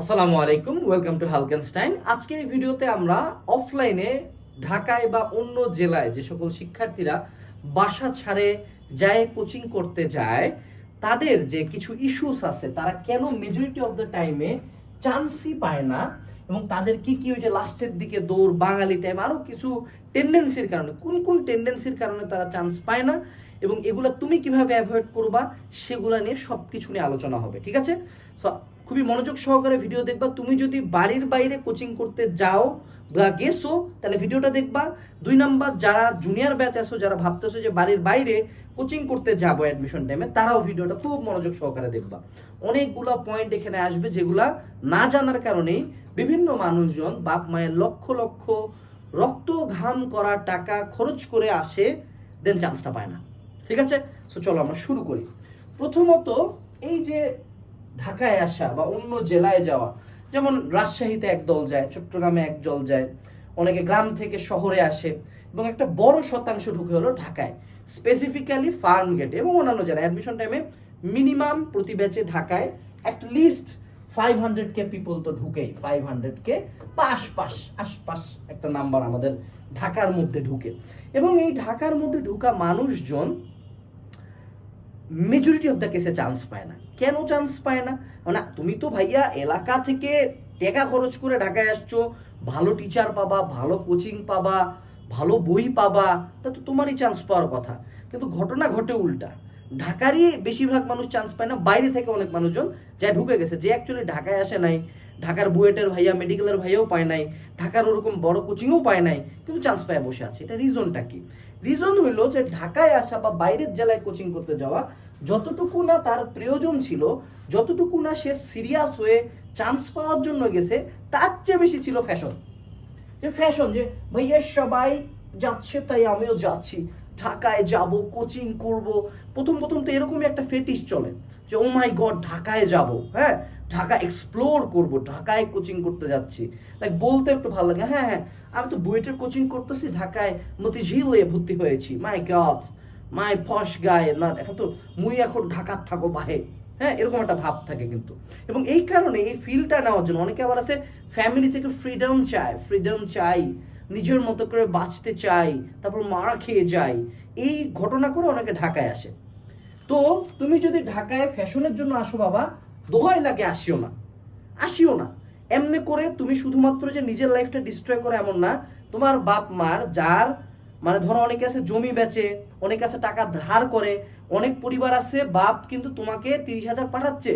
আসসালামু আলাইকুম welcome to হালকেনস্টাইন আজকের এই ভিডিওতে আমরা অফলাইনে ঢাকায় বা অন্য জেলায় যে সকল শিক্ষার্থীরা বাসা ছাড়ে যায় কোচিং করতে যায়, তাদের যে কিছু ইস্যুস আছে, তারা কেন মেজরিটি অফ দ্য টাইমে চান্সই পায় না এবং তাদের কি কি ওই যে লাস্টের দিকে দৌড়, বাঙালি টাইম আরও কিছু টেন্ডেন্সির কারণে, কোন কোন টেন্ডেন্সির কারণে তারা চান্স পায় না এবং এগুলো তুমি কীভাবে অ্যাভয়েড করবা, সেগুলো নিয়ে সব কিছু নিয়ে আলোচনা হবে, ঠিক আছে? সো খুবই মনোযোগ সহকারে ভিডিও দেখবা। তুমি যদি বাড়ির বাইরে কোচিং করতে যাও বা গেছো, তাহলে ভিডিওটা দেখবা। দুই নাম্বার যারা জুনিয়র ব্যাচ আছো, যারা ভাবতেছো যে বাড়ির বাইরে কোচিং করতে যাব অ্যাডমিশন টাইমে তারাও ভিডিওটা খুব মনোযোগ সহকারে দেখবা। অনেকগুলা পয়েন্ট এখানে আসবে যেগুলা না জানার কারণেই বিভিন্ন মানুষজন বাপ মায়ের লক্ষ লক্ষ রক্ত ঘাম করা টাকা খরচ করে আসে দেন চান্সটা পায় না। ঠিক আছে? সো চলো আমরা শুরু করি। প্রথমত এই যে ঢাকায় আসা বা অন্য জেলায় যাওয়া, যেমন রাজশাহীতে এক দল যায়, চট্টগ্রামে এক দল যায়, অনেকে গ্রাম থেকে শহরে আসে এবং একটা বড় শতাংশ ঢুকে হলো ঢাকায় স্পেসিফিক্যালি ফার্ম গেটে এবং অন্যান্য জেলায়। অ্যাডমিশন টাইমে মিনিমাম প্রতি ব্যাচে ঢাকায় অ্যাট লিস্ট ফাইভ হান্ড্রেড কে পিপল তো ঢুকেই ফাইভ হান্ড্রেড কে বা আশপাশ আশপাশ একটা নাম্বার আমাদের ঢাকার মধ্যে ঢুকে। এবং এই ঢাকার মধ্যে ঢুকা মানুষজন মেজরিটি অফ দ্য কেসে চান্স পায় না। কেন চান্স পায় না? মানে তুমি তো ভাইয়া এলাকা থেকে টাকা খরচ করে ঢাকায় আসছো, ভালো টিচার পাবা, ভালো কোচিং পাবা, ভালো বই পাবা, তা তো তোমারই চান্স পাওয়ার কথা। কিন্তু ঘটনা ঘটে উল্টা। ঢাকারই বেশিরভাগ মানুষ চান্স পায় না, বাইরে থেকে অনেক মানুষজন যা ঢুকে গেছে, যে অ্যাকচুয়ালি ঢাকায় আসে নাই, ঢাকার বুয়েটের ভাইয়া মেডিকেলের ভাইয়াও পায় নাই, ঢাকার ওরকম বড় কোচিংও পায় নাই, কিন্তু চান্স পায় বসে আছে। এটা রিজনটা কি? রিজন হইল যে ঢাকায় আসা বা বাইরের জেলায় কোচিং করতে যাওয়া যতটুকু না তার প্রয়োজন ছিল, যতটুকু না সে সিরিয়াস হয়ে চান্স পাওয়ার জন্য গেছে, তার চেয়ে বেশি ছিল ফ্যাশন যে ফ্যাশন যে ভাইয়া, সবাই যাচ্ছে, তাই আমিও যাচ্ছি। ঢাকায় যাব কোচিং করব। প্রথম প্রথম তো এরকমই একটা ফেটিস চলে। যে ও মাই গড ঢাকায় যাব। হ্যাঁ ঢাকা এক্সপ্লোর করব, ঢাকায় কোচিং করতে যাচ্ছি। লাইক বলতে একটু ভালো লাগে। হ্যাঁ হ্যাঁ আমি তো বুয়েটের কোচিং করতেছি, ঢাকায় মতিঝিলে ভর্তি হয়েছি। মাই গড মাই ফস গায়ে, না এখন তো মুই এখন ঢাকার থাকো বাহে। হ্যাঁ এরকম একটা ভাব থাকে কিন্তু। এবং এই কারণে এই ফিলটা নেওয়ার জন্য অনেকে আবার আছে ফ্যামিলি থেকে ফ্রিডম চায় ফ্রিডম চাই, নিজের মতো করে বাঁচতে চাই, তারপর মারা খেয়ে যাই। এই ঘটনা করে অনেকে ঢাকায় আসে। তো তুমি যদি ঢাকায় ফ্যাশনের জন্য আসো বাবা, দোহাই লাগে আসিও না। আসিও না। এমনি করে তুমি শুধুমাত্র যে নিজের লাইফটা ডিস্ট্রয় করে এমন না, তোমার বাপ মার যার মানে ধরো অনেকে আছে জমি বেচে, অনেকে আছে টাকা ধার করে, অনেক পরিবার আছে, বাপ কিন্তু তোমাকে তিরিশ হাজার পাঠাচ্ছে।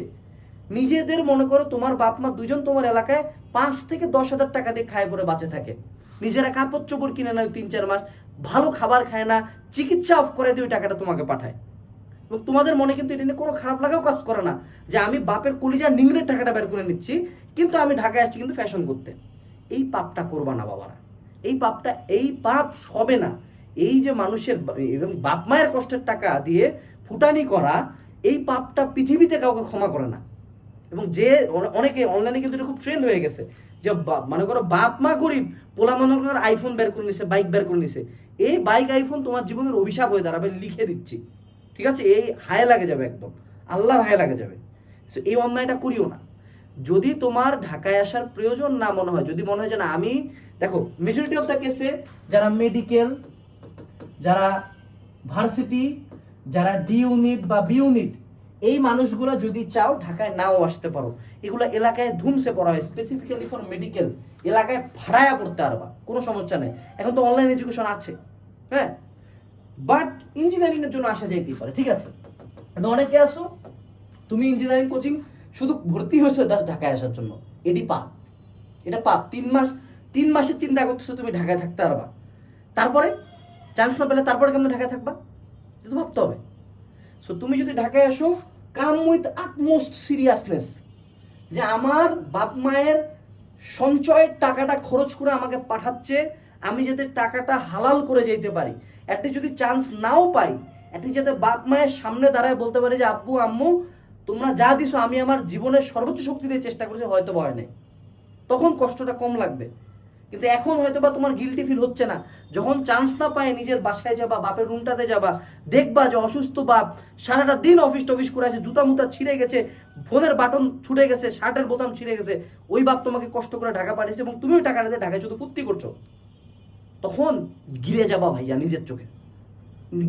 নিজেদের মনে করো তোমার বাপ মা দুজন তোমার এলাকায় পাঁচ থেকে দশ হাজার টাকা দিয়ে খায় পরে বাঁচে থাকে। নিজেরা কাপড় চোপড় কিনে নেয় তিন চার মাস, ভালো খাবার খায় না, চিকিৎসা অফ করে দিয়ে ওই টাকাটা তোমাকে পাঠায়। এবং তোমাদের মনে কিন্তু এটা নিয়ে কোনো খারাপ লাগাও কাজ করে না, যে আমি বাপের কলিজা নিংড়ের টাকাটা বের করে নিচ্ছি, কিন্তু আমি ঢাকায় আসছি কিন্তু ফ্যাশন করতে। এই পাপটা করবা না বাবারা। এই পাপটা এই পাপ হবে না। এই যে মানুষের এবং বাপ মায়ের কষ্টের টাকা দিয়ে ফুটানি করা এই পাপটা পৃথিবীতে কাউকে ক্ষমা করে না। এবং যে অনে- অনেকে অনলাইনে কিন্তু এটা খুব ট্রেন্ড হয়ে গেছে যে মনে করো বাপ মা গরিব পোলা মনে করো আইফোন বের করে নিছে বাইক বের করে নিছে। এই বাইক আইফোন তোমার জীবনের অভিশাপ হয়ে দাঁড়াবে লিখে দিচ্ছি। ঠিক আছে? এই হায় লাগে যাবে একদম। আল্লাহর হায় লাগে যাবে। So, এই অন্যায়টা করিও না। যদি তোমার ঢাকায় আসার প্রয়োজন না মনে হয়, যদি মনে হয় যে না, আমি, দেখো মেজরিটি অফ দ্য কেসে যারা মেডিকেল যারা ভার্সিটি যারা ডি ইউনিট বা বি ইউনিট এই মানুষগুলো যদি চাও ঢাকায় নাও আসতে পারো। এগুলো এলাকায় ধুমসে পড়া হয় স্পেসিফিক্যালি ফর মেডিকেল এলাকায় ভাড়ায়া পড়তে পারবা কোনো সমস্যা নেই। এখন তো অনলাইন এডুকেশন আছে হ্যাঁ? বাট ইঞ্জিনিয়ারিং এর জন্য আসা যাইতেই পারে, ঠিক আছে? অনেকে আসো তুমি ইঞ্জিনিয়ারিং কোচিং শুধু ভর্তি হয়েছে জাস্ট ঢাকায় আসার জন্য। এটি পাপ। এটা পাপ। তিন মাস, তিন মাসের চিন্তা করতেছো তুমি ঢাকায় থাকতে পারবা। তারপরে চান্স না পেলে তারপরে কেমন ঢাকায় থাকবা? এটা তো ভাবতে হবে। সো তুমি যদি ঢাকায় আসো কাম উইথ আটমোস্ট সিরিয়াসনেস যে আমার বাপ মায়ের সঞ্চয়ের টাকাটা খরচ করে আমাকে পাঠাচ্ছে, আমি যাতে টাকাটা হালাল করে যেতে পারি। একটা যদি চান্স নাও পাই একটা যাতে বাপ মায়ের সামনে দাঁড়ায় বলতে পারি যে আব্বু আম্মু তোমরা যা দিছো, আমি আমার জীবনের সর্বোচ্চ শক্তি দিয়ে চেষ্টা করেছি, হয়তো ভয় নেই। তখন কষ্টটা কম লাগবে। কিন্তু এখন হয়তো বা তোমার গিলটি ফিল হচ্ছে না। যখন চান্স না পায় নিজের বাসায় যাবা, বাপের রুমটাতে যাবা, দেখবা যে অসুস্থ বাপ সারাটা দিন অফিস টফিস করে আছে, জুতা মুতা ছিঁড়ে গেছে, ফোনের বাটন ছুটে গেছে শার্টের বোতাম ছিঁড়ে গেছে, ওই বাপ তোমাকে কষ্ট করে ঢাকা পাঠিয়েছে এবং তুমিও টাকাটা দিয়ে ঢাকায় শুধু ফুর্তি করছ। তখন গিরে যাবা ভাইয়া নিজের চোখে।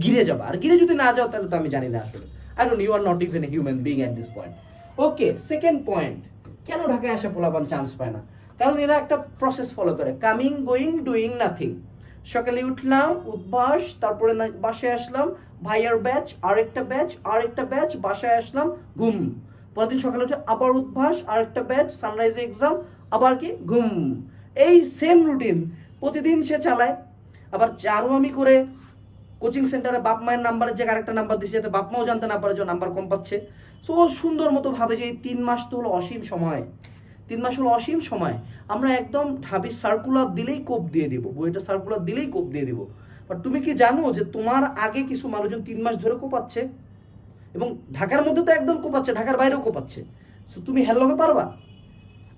গিরে যাবা। আর গিরে যদি না যাও, তাহলে তো আমি জানি না আসলে। Don't you are not even a human being at this point okay second point কেন ঢাকায় আসে পোলাপান চান্স পায় না? কারণ এরা একটা প্রসেস ফলো করে। কামিং গোয়িং ডুইং নাথিং সকালে উঠলাম উদ্বাস তারপরে বাসায় আসলাম, ভাইয়ার ব্যাচ আরেকটা ব্যাচ আরেকটা ব্যাচ বাসায় আসলাম, ঘুম। পরের সকালে উঠে আবার উদ্ভাস আরেকটা ব্যাচ সানরাইজে এক্সাম আবার কি? ঘুম। এই সেম রুটিন প্রতিদিন সে চালায়। আবার চারও আমি করে কোচিং সেন্টারে বাপ মায়ের নাম্বারের জায়গায় আরেকটা নাম্বার দিচ্ছে যাতে বাপ মাও জানতে না পারে যে নাম্বার কম পাচ্ছে। সো সুন্দর মতো ভাবে যে এই তিন মাস তো হলো অসীম সময়। তিন মাস হলো অসীম সময়। আমরা একদম ঢাবি সার্কুলার দিলেই কোপ দিয়ে দিব, বইটা সার্কুলার দিলেই কোপ দিয়ে দিব। বাট তুমি কি জানো যে তোমার আগে কিছু মানুষজন তিন মাস ধরে কোপাচ্ছে? এবং ঢাকার মধ্যে তো একদম কোপাচ্ছে, ঢাকার বাইরেও কোপাচ্ছে। সো তুমি হ্যালোকে পারবা?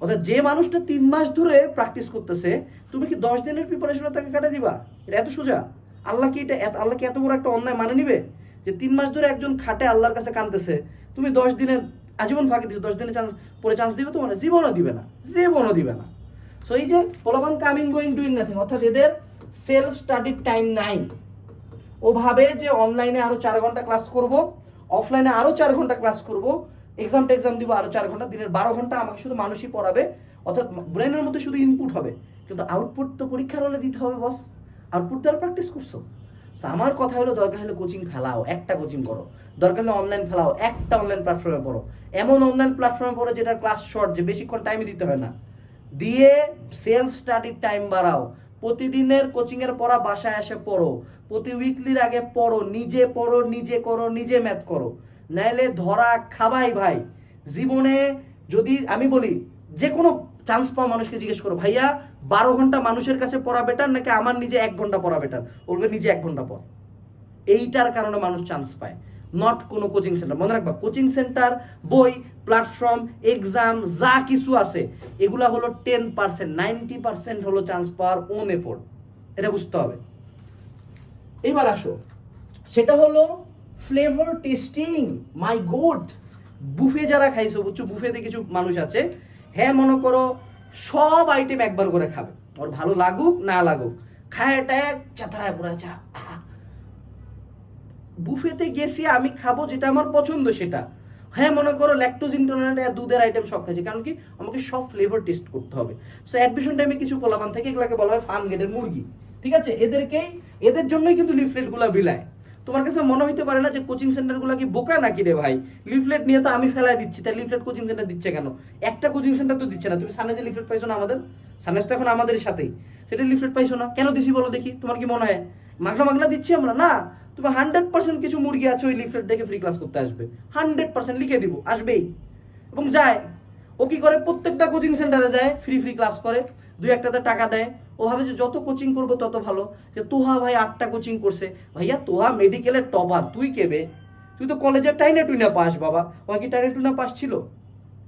অর্থাৎ যে মানুষটা তিন মাস ধরে প্র্যাকটিস করতেছে, তুমি কি দশ দিনের প্রিপারেশনে তাকে কাটে দিবা? এটা এত সোজা? আল্লাহ কি এটা আল্লাহ কি এত বড় একটা অন্যায় মানে নিবে? যে তিন মাস ধরে একজন খাটে আল্লাহর কাছে কানতেছে, তুমি দশ দিনের আজীবন ফাঁকি দিচ্ছ দশ দিনের চান্স পরে চান্স দিবে তোমার, জীবনও দিবে না, জীবনও দিবে না। সো এই যে পোলাপান কামিং গোয়িং ডুইং নাথিং, অর্থাৎ এদের সেলফ স্টাডির টাইম নাই। ও ভাবে যে অনলাইনে আরও চার ঘণ্টা ক্লাস করব অফলাইনে আরও চার ঘণ্টা ক্লাস করব এক্সাম টেক্সাম দিব আরও চার ঘণ্টা, দিনের বারো ঘণ্টা আমাকে শুধু মানুষই পড়াবে, অর্থাৎ ব্রেনের মধ্যে শুধু ইনপুট হবে। কিন্তু আউটপুট তো পরীক্ষার হলে দিতে হবে বস আউটপুট দ্বারা প্র্যাকটিস করছ? আমার কথা হলো, দরকার হলে কোচিং ফেলাও, একটা কোচিং করো। দরকার হলে অনলাইন ফেলাও, একটা অনলাইন প্ল্যাটফর্মে পড়ো। এমন অনলাইন প্ল্যাটফর্মে পড়ো যেটা ক্লাস শর্ট যে বেশিক্ষণ টাইমই দিতে হয় না। দিয়ে সেলফ স্টাডির টাইম বাড়াও। প্রতিদিনের কোচিংয়ের পড়া বাসায় এসে পড়ো। প্রতি উইকলির আগে পড়ো, নিজে পড়ো, নিজে করো, নিজে ম্যাথ করো। নাইলে ধরা খাবাই ভাই। জীবনে যদি, আমি বলি যে কোনো চান্স পাওয়া মানুষকে জিজ্ঞেস করো, ভাইয়া বারো ঘণ্টা মানুষের কাছে পড়া বেটার নাকি আমার নিজে এক ঘণ্টা পড়া বেটার বলবে নিজে এক ঘণ্টা পড়। এইটার কারণে মানুষ চান্স পায়। নট কোনো কোচিং সেন্টার মনে রাখবা কোচিং সেন্টার বই প্ল্যাটফর্ম এক্সাম যা কিছু আছে, এগুলা হলো টেন পার্সেন্ট নাইনটি পার্সেন্ট হলো চান্স পাওয়ার ওন এফোর্ট এটা বুঝতে হবে। এবার আসো। সেটা হলো flavour testing my god buffet যারা খাইছো, বুঝছ? বুফেতে কিছু মানুষ আছে। হ্যাঁ মনে করো সব আইটেম একবার করে খাবে। ওর ভালো লাগুক, না লাগুক। খায় পড়ে আছে বুফেতে গেছি, আমি খাব যেটা আমার পছন্দ সেটা। হ্যাঁ মনে করো ল্যাকটোজ ইন্টলারেন্ট দুধের আইটেম সব খাচ্ছি। কারণ কি? আমাকে সব ফ্লেভার টেস্ট করতে হবে। সো অ্যাডমিশন টাইমে কিছু পোলাপান থেকে এগুলাকে বলা হয় ফার্ম গেটের মুরগি। ঠিক আছে? এদেরকেই, এদের জন্যই কিন্তু লিফলেটগুলো বিলায়। তোমার কাছে মনে হইতে পারে না যে কোচিং সেন্টারগুলো কি বোকা নাকি রে ভাই? লিফলেট নিয়ে তো আমি ফেলাই দিচ্ছি, তাই লিফলেট কোচিং সেন্টার দিচ্ছে কেন? একটা কোচিং সেন্টার তো দিচ্ছে না, তুমি সামনে যে লিফলেট পাইছো না আমাদের? সামনে তো এখন আমাদের সাথেই। সেটা লিফলেট পাইছো না, কেন দিছি বলো দেখি, তোমার কি মনে হয়? মাগলা মাগলা দিচ্ছি আমরা? না তুমি হান্ড্রেড পার্সেন্ট কিছু মুরগি আছে ওই লিফলেট দেখে ফ্রি ক্লাস করতে আসবে। হান্ড্রেড পার্সেন্ট লিখে দিব, আসবেই। এবং যায়। ও কি করে? প্রত্যেকটা কোচিং সেন্টারে যায় ফ্রি ফ্রি ক্লাস করে, দুই একটাতে টাকা দেয়। ও ভাবে যে যত কোচিং করব তত ভালো। যে তোহা ভাই আটটা কোচিং করছে। ভাইয়া, তোহা মেডিকেলের টপার তুই কেবে তুই তো কলেজের টাইনে টুইনা পাস বাবা। ও কি টাইনে টুইনা পাস ছিল?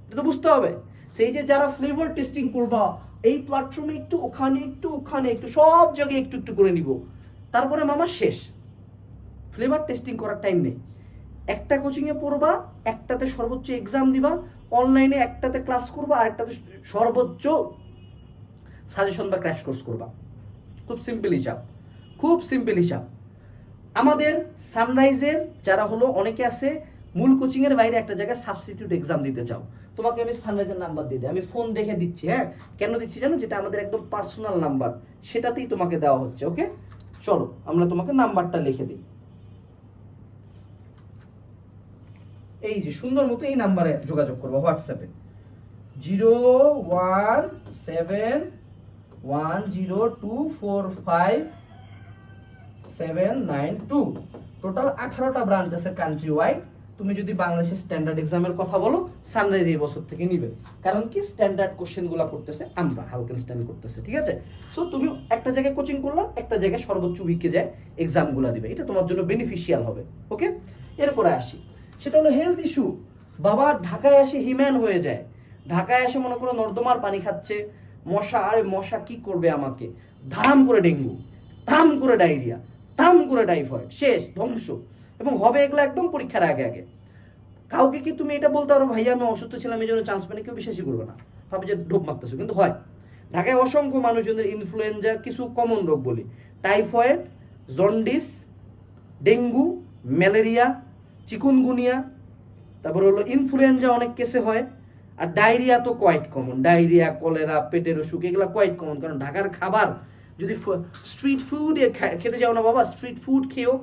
এটা তো বুঝতে হবে। সেই যে যারা ফ্লেভার টেস্টিং করবা, এই প্ল্যাটফর্মে একটু ওখানে একটু ওখানে, একটু সব জায়গায় একটু একটু করে নিব। তারপরে মামা শেষ। ফ্লেভার টেস্টিং করার টাইম নেই। একটা কোচিংয়ে পড়বা, একটাতে সর্বোচ্চ এক্সাম দিবা অনলাইনে একটাতে ক্লাস করবা আর একটাতে সর্বোচ্চ সাজেশন বা ক্র্যাশ কোর্স করবা। খুব সিম্পল হিসাব। খুব সিম্পল হিসাব। আমাদের সানরাইজের যারা হলো, অনেকে আছে, মূল কোচিং এর বাইরে একটা জায়গায় সাবস্টিটিউট এক্সাম দিতে চাও। তোমাকে আমি সানরাইজের নাম্বার দিয়ে দিই। আমি ফোন দেখে দিচ্ছি হ্যাঁ? কেন দিচ্ছি জানো? যেটা আমাদের একদম পার্সোনাল নাম্বার সেটাতেই তোমাকে দেওয়া হচ্ছে ওকে চলো, আমরা তোমাকে নাম্বারটা লিখে দিই। এই যে, সুন্দর মতো এই নাম্বারে যোগাযোগ করব হোয়াটসঅ্যাপে zero one seven one zero two four five seven nine two total আঠারোটা ব্রাঞ্চ আছে কান্ট্রি ওয়াইড তুমি যদি বাংলাদেশের স্ট্যান্ডার্ড এক্সামের কথা বলো সানরাইজ এই বছর থেকে নিবে। কারণ কি? স্ট্যান্ডার্ড কোশ্চেনগুলা করতেছে আমরা, হালকা স্ট্যান্ড করতেছে, ঠিক আছে? সো তুমি একটা জায়গায় কোচিং করলা, একটা জায়গায় সর্বোচ্চ উইকে যায় এক্সামগুলা দিবে। এটা তোমার জন্য বেনিফিশিয়াল হবে ওকে এরপরে আসি। সেটা হলো হেলথ ইস্যু বাবা ঢাকায় এসে হিম্যান হয়ে যায়। ঢাকায় এসে মনে করো নর্দমার পানি খাচ্ছে। মশা, আরে মশা কি করবে আমাকে? ধাম করে ডেঙ্গু, ধাম করে ডায়রিয়া, ধাম করে টাইফয়েড, শেষ, ধ্বংস। এবং হবে এগুলো একদম পরীক্ষার আগে আগে। কাউকে কি তুমি এটা বলতে পারো, ভাইয়া, আমি অসুস্থ ছিলাম, এই জন্য চান্স পাইনি, কেউ বিশ্বাসই করবে না। ভাবে যে ডোপ মারতেছো, কিন্তু হয়। ঢাকায় অসংখ্য মানুষজনের ইনফ্লুয়েঞ্জা কিছু কমন রোগ বলি। Typhoid, jaundice, dengue, malaria, chikungunya, তারপর হলো ইনফ্লুয়েঞ্জা অনেক কেসে হয়। আর ডায়রিয়া তো কোয়াইট কমন ডায়রিয়া, কলেরা, পেটের অসুখ, এগুলো কোয়াইট কমন কারণ ঢাকার খাবার যদি স্ট্রিট ফুড খেতে যাও না বাবা স্ট্রিট ফুড খেয়েও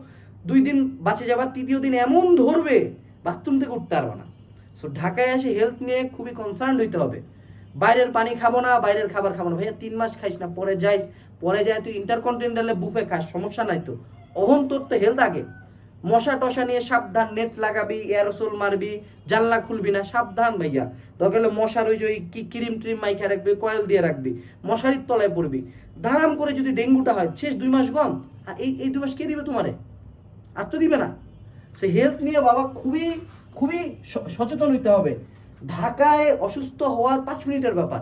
দুই দিন বাঁচে যাবার তৃতীয় দিন এমন ধরবে বাথরুম থেকে উঠতে পারবে না। সো ঢাকায় এসে হেলথ নিয়ে খুবই কনসার্ন হইতে হবে। বাইরের পানি খাব না, বাইরের খাবার খাব না। ভাইয়া, তিন মাস খাইস না, পরে যাইস, পরে যায় তুই ইন্টারকন্টিনেন্টালে বুফে খাস, সমস্যা নাই তো। অহন তোর তো হেলথ আগে। মশা টশা নিয়ে সাবধান নেট লাগাবি এয়ারোসোল মারবি, জানলা খুলবি না, সাবধান ভাইয়া। দরকার হলে মশার ওই যে ওই কি ক্রিম ট্রিম মাইখা রাখবি, কয়েল দিয়ে রাখবি, মশারির তলায় পড়বি। ধারাম করে যদি ডেঙ্গুটা হয়, শেষ দুই মাস গন এই এই দুই মাস কে দিবে তোমারে? আর তো দিবে না। সে হেলথ নিয়ে বাবা খুবই খুবই সচেতন হইতে হবে। ঢাকায় অসুস্থ হওয়া পাঁচ মিনিটের ব্যাপার।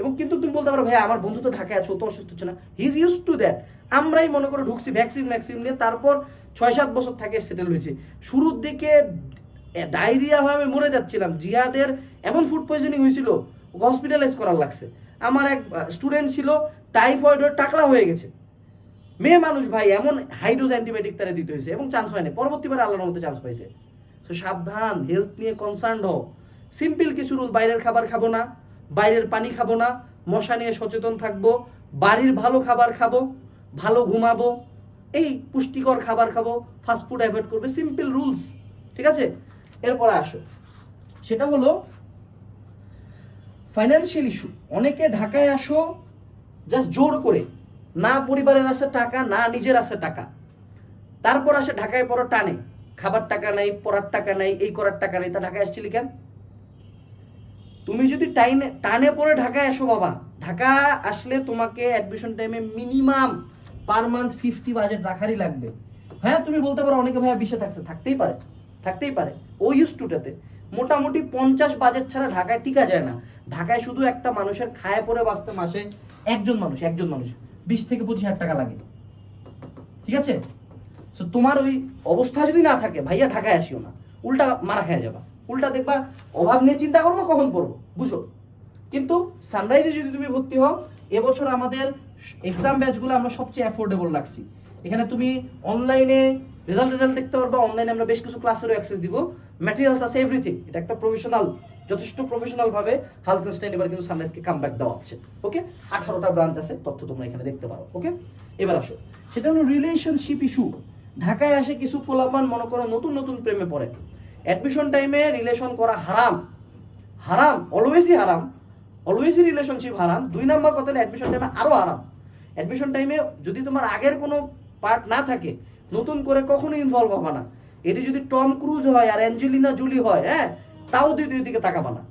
এবং কিন্তু তুমি বলতে পারো ভাই আমার বন্ধু তো ঢাকায় আছে, ও তো অসুস্থ হচ্ছে না। He is use to that আমরাই মনে করে ঢুকছি ভ্যাকসিন ভ্যাকসিন নিয়ে, তারপর ছয় সাত বছর থাকে সেটেল হয়েছে শুরুর দিকে ডায়রিয়া হয়ে আমি মরে যাচ্ছিলাম। জিয়াদের এমন ফুড পয়জনিং হয়েছিল হসপিটালাইজ করার লাগছে। আমার এক স্টুডেন্ট ছিল টাইফয়েড টাকলা হয়ে গেছে। মেয়ে মানুষ ভাই, এমন হাইডোজ অ্যান্টিবায়োটিক তারা দিতে হয়েছে এবং চান্স হয়নি। পরবর্তীবারে আল্লাহর মধ্যে চান্স পাইছে। তো সাবধান হেলথ নিয়ে কনসার্ন হও। সিম্পল কিছু রুল বাইরের খাবার খাব না, বাইরের পানি খাব না, মশা নিয়ে সচেতন থাকব, বাড়ির ভালো খাবার খাব, ভালো ঘুমাবো এই পুষ্টিকর খাবার খাব ফাস্টফুড অ্যাভয়েড করবে সিম্পল রুলস ঠিক আছে? এরপরে আসো। সেটা হলো ফাইন্যান্সিয়াল ইস্যু অনেকে ঢাকায় আসো জাস্ট জোর করে, না পরিবারের আছে টাকা, না নিজের আছে টাকা। তারপর আসে ঢাকায় পড়ো টানে, খাবার টাকা নাই, পড়ার টাকা নাই, এই করার টাকা নাই, তা ঢাকায় আসছিলি কেন? তুমি যদি টাইনে, টানে পরে ঢাকায় আসো বাবা, ঢাকা আসলে তোমাকে অ্যাডমিশন টাইমে minimum per month fifty budget রাখারই লাগবে। হ্যাঁ তুমি বলতে পারো অনেকে ভাইয়া বিশে থাকছে থাকতেই পারে থাকতেই পারে। ওই ইউজ টুটাতে মোটামুটি পঞ্চাশ বাজেট ছাড়া ঢাকায় টিকা যায় না। ঢাকায় শুধু একটা মানুষের খায় পরে বাঁচতে মাসে একজন মানুষ একজন মানুষ, বিশ থেকে পঁচিশ হাজার টাকা লাগে। ঠিক আছে? তোমার ওই অবস্থা যদি না থাকে, ভাইয়া ঢাকায় আসিও না। উল্টা মারা খেয়ে যাবা। উল্টা দেখবা অভাব নিয়ে চিন্তা করব, কখন পড়ব বুঝো? কিন্তু সানরাইজে যদি তুমি ভর্তি হও, এবছর আমাদের এক্সাম ব্যাচগুলো আমরা সবচেয়ে অ্যাফোর্ডেবল রাখছি। এখানে তুমি অনলাইনে রেজাল্ট রেজাল্ট দেখতে পারবা অনলাইনে আমরা বেশ কিছু ক্লাসেরও অ্যাক্সেস দিব। ম্যাটেরিয়ালস আছে এভরিথিং এটা একটা প্রফেশনাল যথেষ্ট প্রফেশনাল ভাবে হালকেনস্টাইন এবার কিন্তু সানরাইজকে কামব্যাক দেওয়া হচ্ছে ওকে আঠারোটা ব্রাঞ্চ আছে, তথ্য তোমরা এখানে দেখতে পারো ওকে এবার আসো, সেটা হলো রিলেশনশিপ ইস্যু ঢাকায় আসে কিছু পোলাপান, মনে করো নতুন নতুন প্রেমে পড়ে। অ্যাডমিশন টাইমে রিলেশন করা হারাম। হারাম অলওয়েজই হারাম অলওয়েজই রিলেশনশিপ হারাম। দুই নাম্বার কথা অ্যাডমিশন টাইমে আরও হারাম। অ্যাডমিশন টাইমে যদি তোমার আগের কোনো পার্ট না থাকে, নতুন করে কখনো ইনভলভ হবে না। এটি যদি টম ক্রুজ হয় আর অ্যাঞ্জেলিনা জুলি হয় হ্যাঁ তাও দুই দুই দিকে তাকাবা না।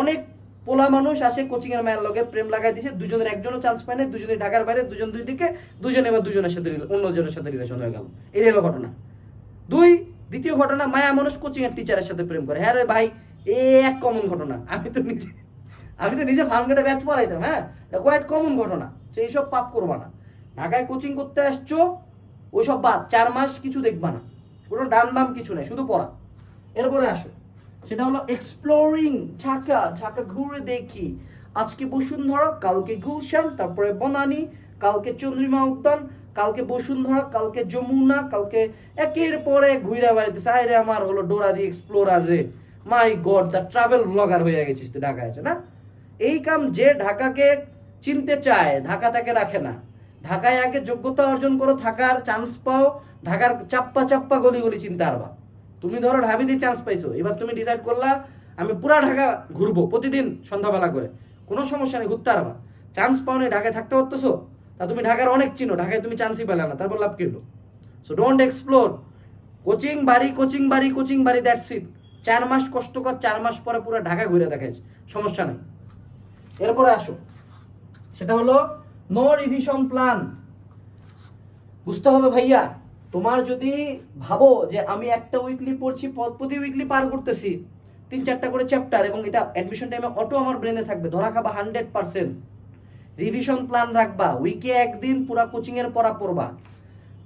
অনেক পোলা মানুষ আসে কোচিং এর মায়ের লগে, প্রেম লাগাই দিছে, দুজনের একজনও চান্স পায় না দুজনে ঢাকার বাইরে, দুজন দুই দিকে, দুজন এবার দুজনের সাথে অন্যজনের সাথে রিলেশন হয়ে গেল। এই হলো ঘটনা। দুই, দ্বিতীয় ঘটনা, মায়া মানুষ কোচিং এর টিচারের সাথে প্রেম করে। হ্যাঁ রে ভাই, এ এক কমন ঘটনা। আমি তো নিজে আমি তো নিজে ফার্ম কেটে ব্যাচ পড়াইতাম হ্যাঁ? এটা কোয়াইট কমন ঘটনা সে এইসব পাপ করবা না। ঢাকায় কোচিং করতে আসছো, ওইসব বাদ, চার মাস কিছু দেখবা না। কোনো ডান বাম কিছু নেই, শুধু পড়া। এরপরে আসো। সেটা হলো এক্সপ্লোরিং ঢাকা ঢাকা ঘুরে দেখি। আজকে বসুন্ধরা, কালকে গুলশান, তারপরে বনানি, কালকে চন্দ্রিমা উদ্যান, কালকে বসুন্ধরা, কালকে যমুনা, কালকে একের পরে ঘুরে বেড়াইতেছে। আয় রে আমার হলো ডোরারি এক্সপ্লোরার রে। My god the travel blogger হয়ে গেছিস তুই ঢাকায় আছে, না? এই কাম যে ঢাকাকে চিনতে চায়, ঢাকা তাকে রাখে না। ঢাকায় আগে যোগ্যতা অর্জন করো, থাকার চান্স পাও, ঢাকার চাপ্পা চাপ্পা গলি গলি চিনতে পারবা তুমি ধরো ঢাবিতে চান্স পাইছো, এবার তুমি ডিসাইড করলা, আমি পুরা ঢাকা ঘুরবো, প্রতিদিন সন্ধ্যাবেলা করে। কোনো সমস্যা নেই, ঘুরতে পারবা চান্স পাও নেই ঢাকায় থাকতে পারতেছো? তা তুমি ঢাকার অনেক চিনো, ঢাকায় তুমি চান্সই পেলে না, তারপর লাভ কি হলো? সো ডোন্ট এক্সপ্লোর কোচিং বাড়ি কোচিং বাড়ি কোচিং বাড়ি দ্যাটস ইট চার মাস কষ্ট কর, চার মাস পরে পুরো ঢাকা ঘুরে দেখাইছ সমস্যা নেই। এরপরে আসো সেটা হলো নো রিভিশন প্ল্যান বুঝতে হবে ভাইয়া তোমার যদি ভাবো যে আমি একটা উইকলি পড়ছি প্রতি উইকলি পার করতেছি তিন চারটা করে চ্যাপ্টার এবং এটা অ্যাডমিশন টাইমে অটো আমার ব্রেনে থাকবে ধরা খাবা হান্ড্রেড পার্সেন্ট রিভিশন প্ল্যান রাখবা উইকে একদিন পুরা কোচিং এর পড়া পড়বা।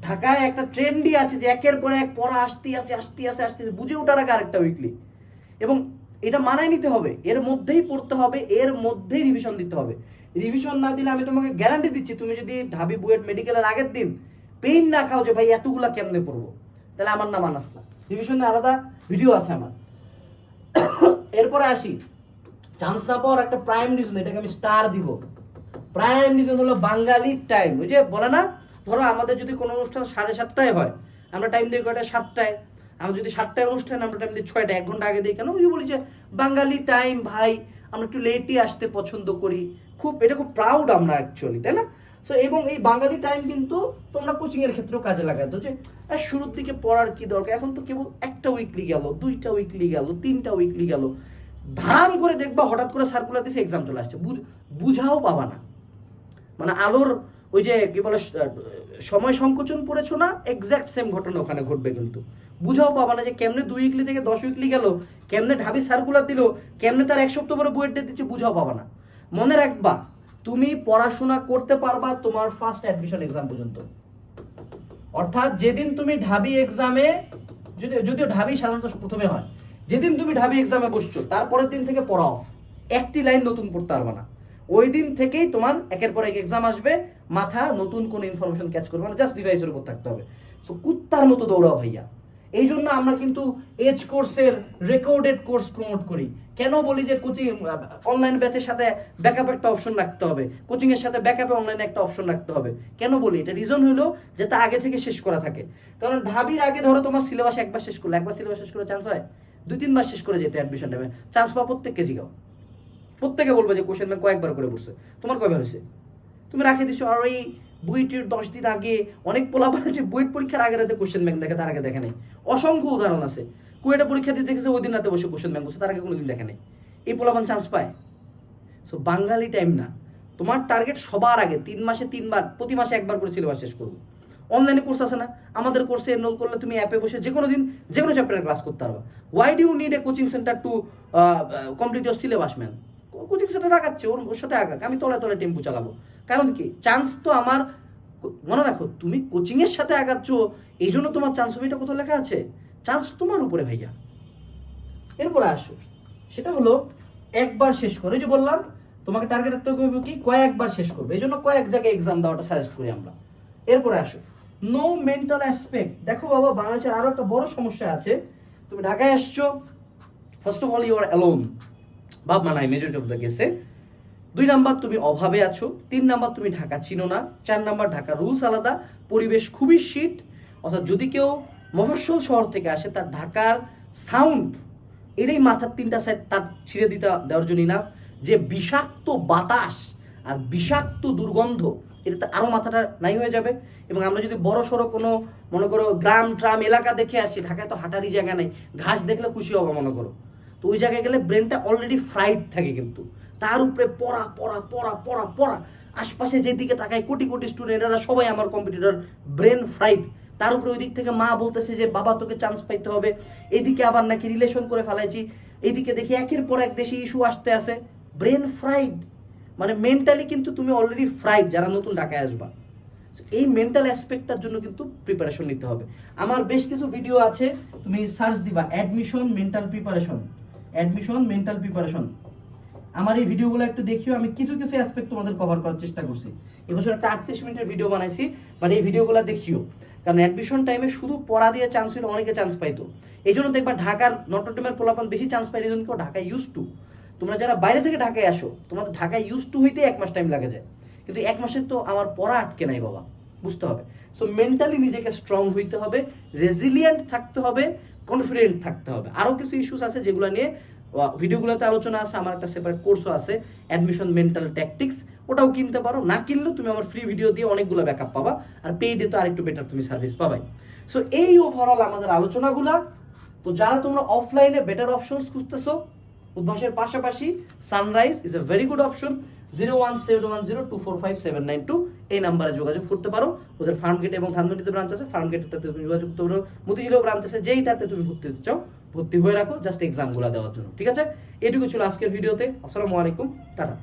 ঢাকায় একটা ট্রেন্ডই আছে যে একের পর এক পড়া আসতে আসে আসতে আসে আসতে আসে, বুঝে ওঠার আগে আরেকটা উইকলি এবং এটা মানায় নিতে হবে। এর মধ্যেই পড়তে হবে, এর মধ্যেই রিভিশন দিতে হবে। রিভিশন না দিলে আমি তোমাকে গ্যারান্টি দিচ্ছি, তুমি যদি ঢাবি বুয়েট মেডিকেলের আগের দিন পেইন না খাও যে, ভাই, এতগুলা কেমনে পড়ব? তাহলে আমার নাম আনাস না। রিভিশনে আলাদা ভিডিও আছে আমার। এরপরে আসি। চান্স না পাওয়ার একটা প্রাইম রিজন এটাকে আমি স্টার দিব। প্রাইম রিজন হলো বাঙালির টাইম ওই যে বলে না, ধরো আমাদের যদি কোনো অনুষ্ঠান সাড়ে সাতটায় হয়, আমরা টাইম দিই কয়টা সাতটায়। আমরা যদি সাতটায় অনুষ্ঠান, আমরা টাইম দিই ছয়টা এক ঘণ্টা আগে দিই কেন? ওই বলি যে, বাঙালি টাইম ভাই, আমরা একটু লেটই আসতে পছন্দ করি। খুব, এটা খুব প্রাউড আমরা অ্যাকচুয়ালি তাই না? সো এবং এই বাঙালি টাইম কিন্তু তোমরা কোচিং এর ক্ষেত্রেও কাজে লাগায় তো যে শুরুর দিকে পড়ার কি দরকার? এখন তো কেবল একটা উইকলি গেল, দুইটা উইকলি গেল, তিনটা উইকলি গেল। ধারাম করে দেখবা, হঠাৎ করে সার্কুলার দিছে এক্সাম চলে আসছে। বুঝ- বুঝাও পাবা না। মানে আলোর ওই যে, কি বলে সময় সংকোচন পড়েছো না? এক্সাক্ট সেম ঘটনা ওখানে ঘটবে কিন্তু। বুঝাও পাবা না যে কেমনে দুই উইকলি থেকে দশ উইকলি গেল, কেমনে ঢাবি সার্কুলার দিল, কেমনে তার এক সপ্তাহ পরে বইয়ের ডেট দিচ্ছে বুঝাও পাবা না। মনে রাখবা, তুমি পড়াশোনা করতে পারবা তোমার ফার্স্ট অ্যাডমিশন এক্সাম পর্যন্ত। অর্থাৎ যেদিন তুমি ঢাবি এক্সামে যদি, যদিও ঢাবি সাধারণত প্রথমে হয়, যেদিন তুমি ঢাবি এক্সামে বসছো, তারপরের দিন থেকে পড়া অফ একটি লাইন নতুন পড়তে পারবে না। ওই দিন থেকেই তোমার একের পর এক এক্সাম আসবে, মাথা নতুন কোনো ইনফরমেশন ক্যাচ করবে না জাস্ট ডিভাইসের উপর থাকতে হবে। সো কুত্তার মতো দৌড়াও ভাইয়া। এই জন্য আমরা কিন্তু এজ কোর্সের রেকর্ডেড কোর্স প্রমোট করি। কেন বলি যে কোচিং অনলাইন ব্যাচের সাথে ব্যাকআপ একটা অপশন রাখতে হবে? কোচিং এর সাথে ব্যাকআপে অনলাইনে একটা অপশন রাখতে হবে। কেন বলি? এটা রিজন হলো যে তা আগে থেকে শেষ করা থাকে। কারণ ঢাবির আগে ধরো তোমার সিলেবাস একবার শেষ করলে, একবার সিলেবাস শেষ করে চান্স হয়? দুই তিনবার শেষ করে যেতে অ্যাডমিশন নেবে। চান্স পাওয়া প্রত্যেককে জিগাও প্রত্যেকে বলবে যে কোশ্চেন ব্যাংক কয়েকবার করে বসছে তোমার কয়বার হয়েছে? তুমি রাখে দিছো, আর এই বুয়েটের দশ দিন আগে অনেক পোলা যে বুয়েট পরীক্ষার আগে রাতে কোশ্চেন ব্যাংক দেখে, তার আগে দেখে নাই। অসংখ্য উদাহরণ আছে। কুয়েটা পরীক্ষা দিতে দেখেছে, ওই দিন রাতে বসে কোশ্চেন ব্যাংক বসে, তার আগে কোনোদিন দেখে নাই। এই পোলাপান চান্স পায়। সো বাঙালি টাইম না। তোমার টার্গেট সবার আগে, তিন মাসে তিনবার, প্রতি মাসে একবার করে সিলেবাস শেষ করব। অনলাইনে কোর্স আছে না, আমাদের কোর্সে এনরোল করলে তুমি অ্যাপে বসে যে কোনো দিন যে কোনো চ্যাপ্টারের ক্লাস করতে পারবা। Why do need a coaching centre to complete your syllabus man coaching centre আগাচ্ছে, ওর ওর সাথে আগাক, আমি তলায় তলায় টেম্পু চালাবো। কারণ কি? চান্স তো আমার মনে রাখো, তুমি কোচিং এর সাথে আগাচ্ছ, এই জন্য তোমার চান্স হবে এটা কোথাও লেখা আছে। চান্স তোমার উপরে, ভাইয়া। এরপরে আসো। সেটা হলো, একবার শেষ করে। যে বললাম, তোমাকে টার্গেট রাখতে হবে কি? কয়েকবার শেষ করবে। এই জন্য কয়েক জায়গায় এক্সাম দেওয়াটা সাজেস্ট করি আমরা। এরপরে আসো। নো মেন্টাল অ্যাসপেক্ট দেখো বাবা, বাংলাদেশের আরও একটা বড় সমস্যা আছে। তুমি ঢাকায় আসছো first of all you are alone ভাব মানাই মেজরিটি অফ দ্য কেসে দুই নাম্বার তুমি অভাবে আছো, তিন নাম্বার তুমি ঢাকা চিনো না, চার নাম্বার ঢাকা রুলস আলাদা, পরিবেশ খুবই শীত অর্থাৎ যদি কেউ মফস্বল শহর থেকে আসে, তার ঢাকার সাউন্ড এটাই মাথার তিনটা সাইড তার ছিঁড়ে দিতে দেওয়ার জন্য না যে বিষাক্ত বাতাস আর বিষাক্ত দুর্গন্ধ, এটাতে আরও মাথাটা নাই হয়ে যাবে। এবং আমরা যদি বড় সড়ো কোনো, মনে করো গ্রাম, ট্রাম, এলাকা দেখে আসি, ঢাকায় তো হাঁটারই জায়গা নেই, ঘাস দেখলে খুশি হব মনে করো। তো ওই জায়গায় গেলে ব্রেনটা অলরেডি ফ্রাইড থাকে কিন্তু। তার উপরে পড়া পড়া পড়া পড়া পড়া। আশপাশে যেদিকে তাকায় কোটি কোটি স্টুডেন্ট এরা সবাই আমার কম্পিটিটর ব্রেন ফ্রাইড তার উপরে ওই দিক থেকে মা বলতেছে যে, বাবা, তোকে চান্স পাইতে হবে। এদিকে আবার নাকি রিলেশন করে ফেলাইছি। এইদিকে দেখি একের পর এক দেশে ইস্যু আসতে আসে ব্রেন ফ্রাইড মানে মেন্টালি কিন্তু তুমি অলরেডি ফ্রাইড যারা নতুন ঢাকায় আসবা। এই মেন্টাল অ্যাসপেক্টটার জন্য কিন্তু প্রিপারেশন নিতে হবে। আমার বেশ কিছু ভিডিও আছে। তুমি সার্চ দিবা admission mental preparation admission mental preparation আমার এই ভিডিওগুলো একটু দেখিও, আমি কিছু কিছু অ্যাসপেক্ট তোমাদের কভার করার চেষ্টা করছি। এবছর একটা আটত্রিশ মিনিটের ভিডিও বানাইছি বাট এই ভিডিওগুলো দেখিও। কারণ অ্যাডমিশন টাইমে শুধু পড়া দিয়ে চান্স হলে অনেকে চান্স পাইতো। এই জন্য দেখবা ঢাকার নটরডেমের পোলাপান বেশি চান্স পাই এই কেউ ঢাকায় ইউজ টু তোমরা যারা বাইরে থেকে ঢাকায় আসো, তোমাদের ঢাকায় ইউজ টু হইতে এক মাস টাইম লাগে যায়। কিন্তু এক মাসের তো আমার পড়া আটকে নাই বাবা, বুঝতে হবে। সো মেন্টালি নিজেকে স্ট্রং হইতে হবে রেজিলিয়েন্ট থাকতে হবে কনফিডেন্ট থাকতে হবে। আরও কিছু ইস্যুস আছে যেগুলো নিয়ে ভিডিওগুলোতে আলোচনা আছে, আমার একটা সেপারেট কোর্সও আছে অ্যাডমিশন মেন্টাল ট্যাকটিক্স ওটাও কিনতে পারো। না কিনলেও তুমি আমার ফ্রি ভিডিও দিয়ে অনেকগুলো ব্যাকআপ পাবা, আর পেইডে তো আরেকটু বেটার তুমি সার্ভিস পাবাই। সো এই ওভারঅল আমাদের আলোচনাগুলা। তো যারা তোমরা অফলাইনে বেটার অপশনস খুঁজতেছো, উদ্ভাসের পাশাপাশি Sunrise is a very good option zero one seven one zero two four এই নাম্বারে যোগাযোগ করতে পারো। ওদের ফার্ম গেট এবং ধানমন্ডিতে ব্রাঞ্চ আছে ফার্ম গেটটাতে তুমি যোগাযোগ করতে পারো। মতিঝিলেও ব্রাঞ্চ আছে যেইটাতে তুমি ভর্তি হতে চাও, ভর্তি হয়ে রাখো জাস্ট এক্সামগুলো দেওয়ার জন্য, ঠিক আছে? এটুকু ছিল আজকের ভিডিওতে আসসালামু আলাইকুম, টাটা।